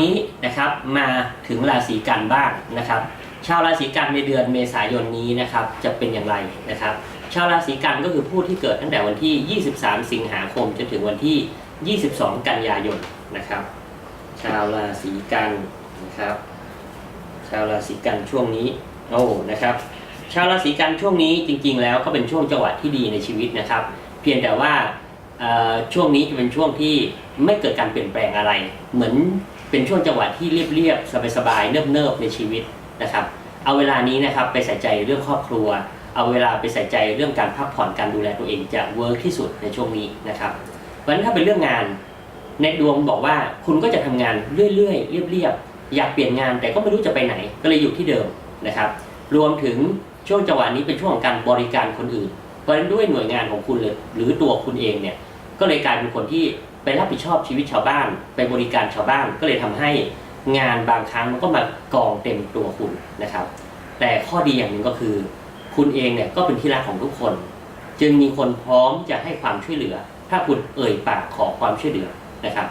นี้นะครับมาถึงราศีกันบ้างนะครับ ชาวราศีกันในเดือนเมษายนนี้นะครับจะเป็นอย่างไรนะครับ ชาวราศีกันก็คือผู้ที่เกิดตั้งแต่วันที่ 23 สิงหาคมจนถึงวันที่ 22 กันยายนนะครับ ชาวราศีกันนะครับ ชาวราศีกันช่วงนี้โอ้นะครับชาวราศีกันช่วงนี้จริง ๆ แล้วก็เป็นช่วงจังหวะที่ดีในชีวิตนะครับ เพียงแต่ว่าช่วงนี้จะเป็นช่วงที่ไม่เกิดการเปลี่ยนแปลงอะไร เหมือน เป็นช่วงจังหวะที่เรียบๆสบายๆเนิบๆในชีวิตนะครับ เอาเวลานี้นะครับไปใส่ใจเรื่องครอบครัว เอาเวลาไปใส่ใจเรื่องการพักผ่อนการดูแลตัวเองจะเวิร์กที่สุดในช่วงนี้นะครับเพราะฉะนั้นถ้าเป็นเรื่องงานในดวงบอกว่าคุณก็จะทำงานเรื่อยๆเรียบๆอยากเปลี่ยนงานแต่ก็ไม่รู้จะไปไหนก็เลยอยู่ที่เดิมนะครับ รวมถึงช่วงจังหวะนี้เป็นช่วงของการบริการคนอื่น เพราะฉะนั้นด้วยหน่วยงานของคุณเลยหรือตัวคุณเองเนี่ยก็เลยกลายเป็นคนที่ ไปรับผิดชอบชีวิตชาวบ้าน ไปบริการชาวบ้าน ก็เลยทำให้งานบางครั้งมันก็มากองเต็มตัวคุณนะครับ แต่ข้อดีอย่างหนึ่งก็คือ คุณเองเนี่ยก็เป็นที่รักของทุกคน จึงมีคนพร้อมจะให้ความช่วยเหลือ ถ้าคุณเอ่ยปากขอความช่วยเหลือนะครับ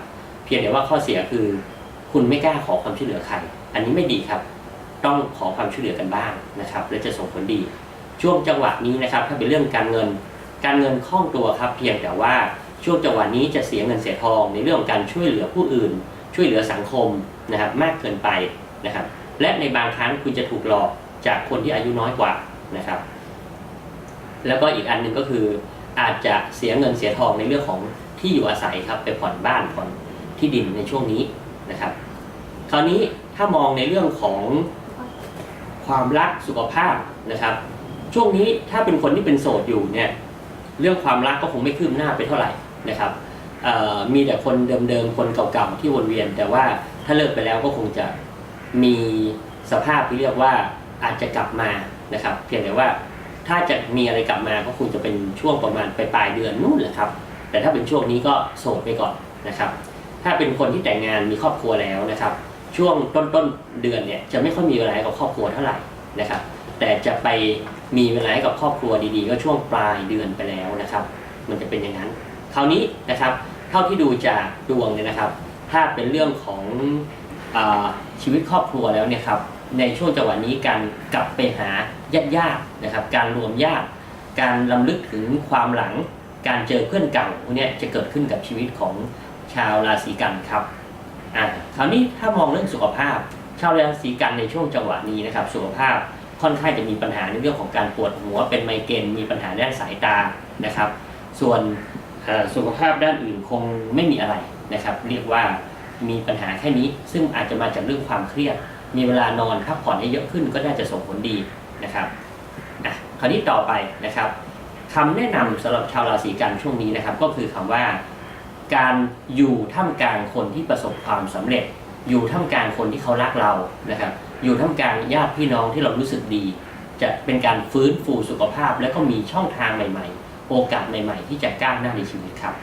เพียงแต่ว่าข้อเสียคือ คุณไม่กล้าขอความช่วยเหลือใคร อันนี้ไม่ดีครับ ต้องขอความช่วยเหลือกันบ้างนะครับ และจะส่งผลดี ช่วงจังหวะนี้นะครับ ถ้าเป็นเรื่องการเงิน การเงินคล่องตัวครับ เพียงแต่ว่า ช่วงจังหวะนี้จะเสียเงินเสียทองในเรื่องของการช่วยเหลือผู้อื่น ช่วยเหลือสังคมนะครับมากเกินไปนะครับ และในบางครั้งคุณจะถูกหลอกจากคนที่อายุน้อยกว่านะครับ แล้วก็อีกอันหนึ่งก็คืออาจจะเสียเงินเสียทองในเรื่องของที่อยู่อาศัยครับไปผ่อนบ้านผ่อนที่ดินในช่วงนี้นะครับ คราวนี้ถ้ามองในเรื่องของความรักสุขภาพนะครับ ช่วงนี้ถ้าเป็นคนที่เป็นโสดอยู่เนี่ยเรื่องความรักก็คงไม่คืบหน้าไปเท่าไหร่ นะครับมีแต่คนเดิมๆ คนเก่าๆ ที่วนเวียน แต่ว่าถ้าเลิกไปแล้วก็คงจะมีสภาพที่เรียกว่าอาจจะกลับมานะครับ เพียงแต่ว่าถ้าจะมีอะไรกลับมาก็คงจะเป็นช่วงประมาณปลายเดือนนู่นแหละครับ แต่ถ้าเป็นช่วงนี้ก็โสดไปก่อนนะครับ ถ้าเป็นคนที่แต่งงานมีครอบครัวแล้วนะครับ ช่วงต้นต้นๆเดือนเนี่ยจะไม่ค่อยมีเวลาให้กับครอบครัวเท่าไหร่นะครับ แต่จะไปมีเวลาให้กับครอบครัวดีๆ ก็ช่วงปลายเดือนไปแล้วนะครับ มันจะเป็นอย่างนั้น คราวนี้นะครับเท่าที่ดูจากดวงเนี่ยนะครับ ถ้าเป็นเรื่องของอชีวิตครอบครัวแล้วเนี่ยครับในช่วงจังหวะนี้การกลับไปหาญาติญาตินะครับ การรวมญาติ การลำลึกถึงความหลัง การเจอเพื่อนเก่าพวกเนี้ยจะเกิดขึ้นกับชีวิตของชาวราศีกันครับอ่าคราวนี้ถ้ามองเรื่องสุขภาพ ชาวราศีกันในช่วงจังหวะนี้นะครับ สุขภาพค่อนข้างจะมีปัญหาในเรื่องของการปวดหัวเป็นไมเกรนมีปัญหาด้านสายตานะครับ ส่วน สุขภาพด้านอื่นคงไม่มีอะไรนะครับ เรียกว่ามีปัญหาแค่นี้ ซึ่งอาจจะมาจากเรื่องความเครียด มีเวลานอนพักผ่อนให้เยอะขึ้นก็น่าจะส่งผลดีนะครับอะคราวนี้ต่อไปนะครับคำแนะนำสำหรับชาวราศีกันช่วงนี้นะครับ ก็คือคำว่าการอยู่ท่ามกลางคนที่ประสบความสำเร็จ อยู่ท่ามกลางคนที่เขารักเรานะครับ อยู่ท่ามกลางญาติพี่น้องที่เรารู้สึกดี จะเป็นการฟื้นฟูสุขภาพ และก็มีช่องทางใหม่ ๆ โอกาสใหม่ ๆ ที่จะก้าวหน้าในชีวิตครับ